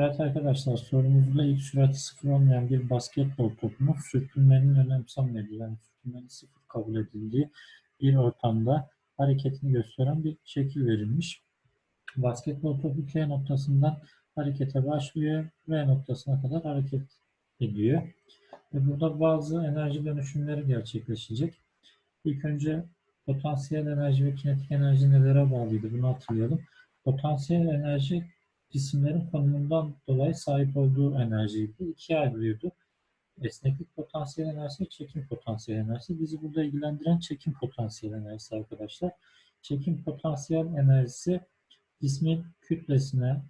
Evet arkadaşlar sorumuzda ilk sürati sıfır olmayan bir basketbol topunu sürtünmenin önemsenmediği yani sürtünmenin sıfır kabul edildiği bir ortamda hareketini gösteren bir şekil verilmiş. Basketbol topu K noktasından harekete başlıyor. V noktasına kadar hareket ediyor. Ve burada bazı enerji dönüşümleri gerçekleşecek. İlk önce potansiyel enerji ve kinetik enerji nelere bağlıydı bunu hatırlayalım. Potansiyel enerji cisimlerin konumundan dolayı sahip olduğu enerjiydi. İkiye ayrılıyordu. Esneklik potansiyel enerjisi, çekim potansiyel enerjisi. Bizi burada ilgilendiren çekim potansiyel enerjisi arkadaşlar. Çekim potansiyel enerjisi cismin kütlesine,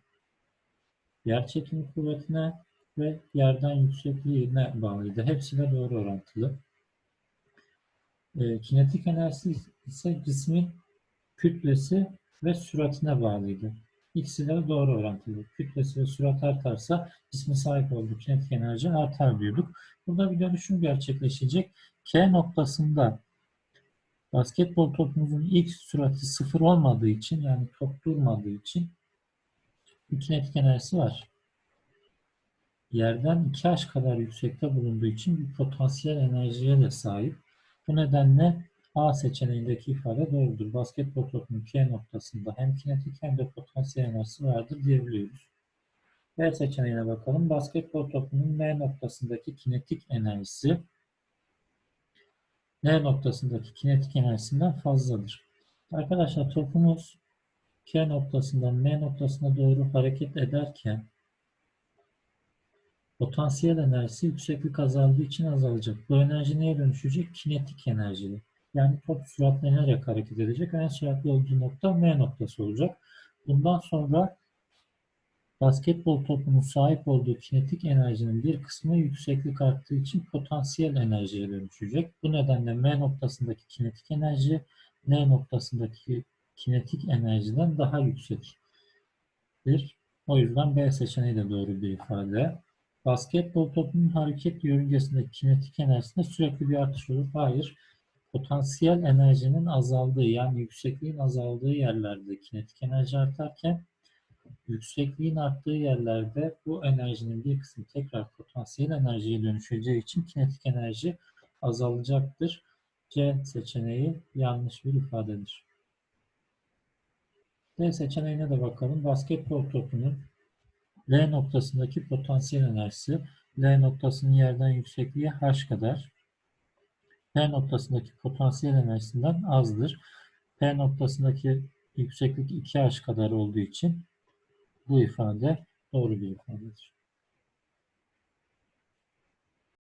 yer çekimi kuvvetine ve yerden yüksekliğine bağlıydı. Hepsiyle doğru orantılı. E, kinetik enerjisi ise cismin kütlesi ve süratine bağlıydı. İkisi de doğru orantılı. Kütlesi ve sürat artarsa cismin sahip olduğu kinetik enerji artar diyorduk. Burada bir dönüşüm gerçekleşecek. K noktasında basketbol topumuzun ilk sürati sıfır olmadığı için yani top durmadığı için bir kinetik enerjisi var. Yerden 2h kadar yüksekte bulunduğu için bir potansiyel enerjiye de sahip. Bu nedenle A seçeneğindeki ifade doğrudur. Basketbol topunun K noktasında hem kinetik hem de potansiyel enerjisi vardır diyebiliyoruz. B seçeneğine bakalım. Basketbol topunun M noktasındaki kinetik enerjisi N noktasındaki kinetik enerjisinden fazladır. Arkadaşlar topumuz K noktasından M noktasına doğru hareket ederken potansiyel enerjisi yükseklik azaldığı için azalacak. Bu enerji neye dönüşecek? Kinetik enerjiye. Yani top süratlenerek hareket edecek. En süratli olduğu nokta M noktası olacak. Bundan sonra basketbol topunun sahip olduğu kinetik enerjinin bir kısmı yükseklik arttığı için potansiyel enerjiye dönüşecek. Bu nedenle M noktasındaki kinetik enerji N noktasındaki kinetik enerjiden daha yüksektir. O yüzden B seçeneği de doğru bir ifade. Basketbol topunun hareket yörüngesindeki kinetik enerjisinde sürekli bir artış olur. Hayır potansiyel enerjinin azaldığı yani yüksekliğin azaldığı yerlerde kinetik enerji artarken yüksekliğin arttığı yerlerde bu enerjinin bir kısmı tekrar potansiyel enerjiye dönüşeceği için kinetik enerji azalacaktır. C seçeneği yanlış bir ifadedir. D seçeneğine de bakalım. Basketbol topunun L noktasındaki potansiyel enerjisi L noktasının yerden yüksekliği h kadar. P noktasındaki potansiyel enerjisinden azdır. P noktasındaki yükseklik 2h kadar olduğu için bu ifade doğru bir ifadedir.